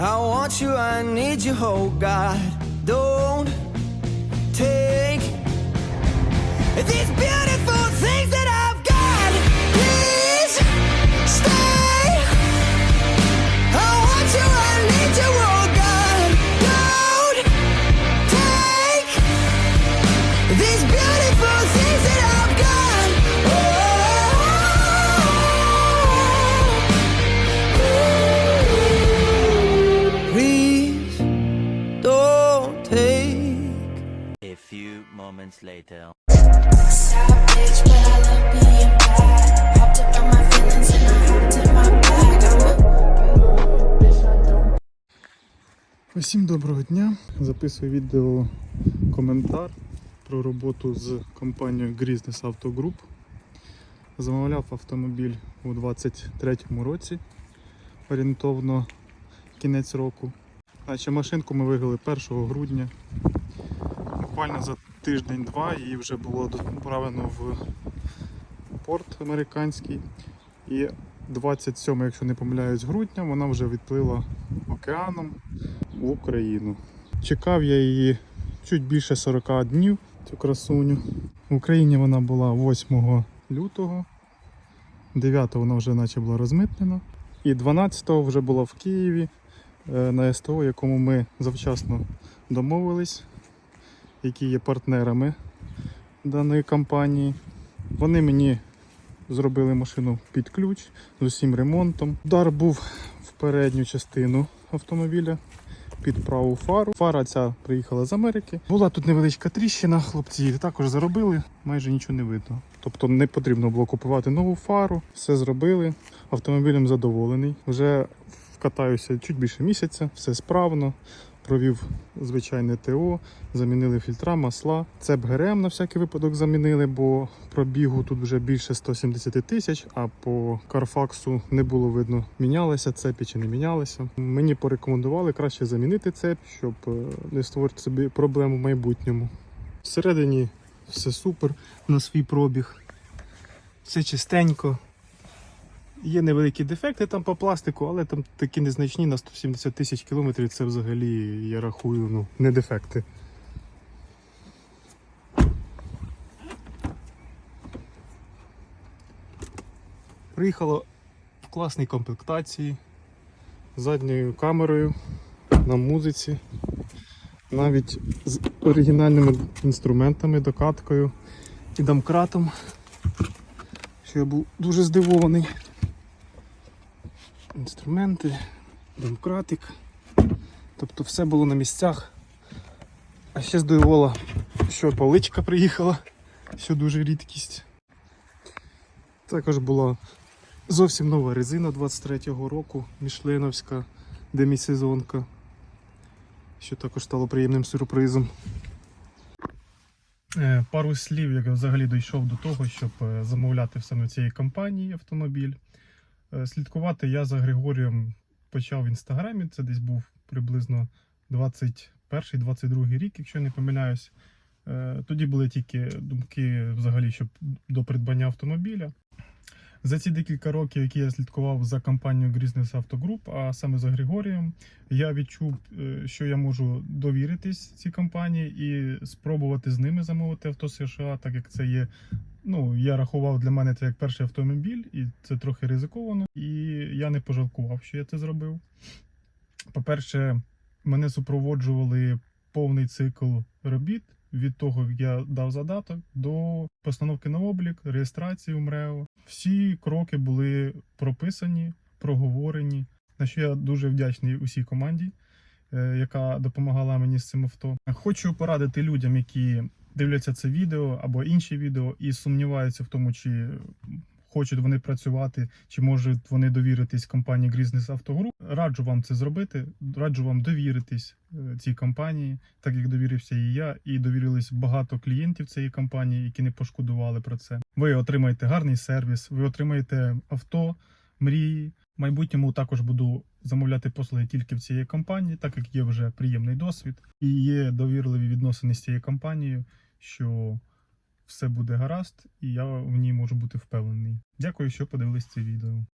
I want you, I need you, oh God. Don't take these beautiful I don't Усім доброго дня. Записую відео коментар про роботу з компанією Grizzlies Auto Group. Замовляв автомобіль у 23-му році, орієнтовно кінець року. Значить, машинку ми виграли 1 грудня. Буквально за тиждень-два її вже було доправлено в порт американський. І 27, якщо не помиляюсь, грудня вона вже відплила океаном в Україну. Чекав я її чуть більше 40 днів, цю красуню. В Україні вона була 8 лютого, 9 вона вже наче була розмитнена. І 12 вже була в Києві е, на СТО, якому ми завчасно домовились, які є партнерами даної компанії. Вони мені зробили машину під ключ з усім ремонтом. Удар був в передню частину автомобіля під праву фару. Фара ця приїхала з Америки. Була тут невеличка тріщина, хлопці її також заробили, майже нічого не видно. Тобто не потрібно було купувати нову фару, все зробили. Автомобілем задоволений. Вже катаюся чуть більше місяця, все справно. Провів звичайне ТО, замінили фільтра, масла. Цеп ГРМ на всякий випадок замінили, бо пробігу тут вже більше 170 тисяч, а по Карфаксу не було видно, мінялися цепі чи не мінялися. Мені порекомендували краще замінити цеп, щоб е, не створити собі проблем в майбутньому. Всередині все супер на свій пробіг. Все чистенько. Є невеликі дефекти там по пластику, але там такі незначні на 170 тисяч кілометрів. Це взагалі, я рахую, ну, не дефекти. Приїхало в класній комплектації, задньою камерою, на музиці, навіть з оригінальними інструментами, докаткою і домкратом, що я був дуже здивований інструменти, домкратик. Тобто все було на місцях. А ще здивувало, що поличка приїхала, що дуже рідкість. Також була зовсім нова резина 23-го року, мішленовська демісезонка, що також стало приємним сюрпризом. Е, Пару слів, як взагалі дійшов до того, щоб е, замовляти саме цієї компанії автомобіль. Е, Слідкувати я за Григорієм почав в інстаграмі. Це десь був приблизно 21-22 рік, якщо не помиляюсь. Е, Тоді були тільки думки взагалі, щоб до придбання автомобіля. За ці декілька років, які я слідкував за компанією Grizzlies Auto Group, а саме за Григорієм, я відчув, е, що я можу довіритись цій компанії і спробувати з ними замовити авто США, так як це є ну, я рахував для мене це як перший автомобіль, і це трохи ризиковано. І я не пожалкував, що я це зробив. По-перше, мене супроводжували повний цикл робіт від того, як я дав задаток, до постановки на облік, реєстрації у МРЕО. Всі кроки були прописані, проговорені. На що я дуже вдячний усій команді, е, яка допомагала мені з цим авто. Хочу порадити людям, які дивляться це відео або інші відео і сумніваються в тому, чи хочуть вони працювати, чи можуть вони довіритись компанії Auto Group. Раджу вам це зробити. Раджу вам довіритись е, цій компанії, так як довірився і я, і довірились багато клієнтів цієї компанії, які не пошкодували про це. Ви отримаєте гарний сервіс, ви отримаєте авто, мрії. В майбутньому також буду замовляти послуги тільки в цієї компанії, так як є вже приємний досвід і є довірливі відносини з цією компанією, що все буде гаразд, і я в ній можу бути впевнений. Дякую, що подивились це відео.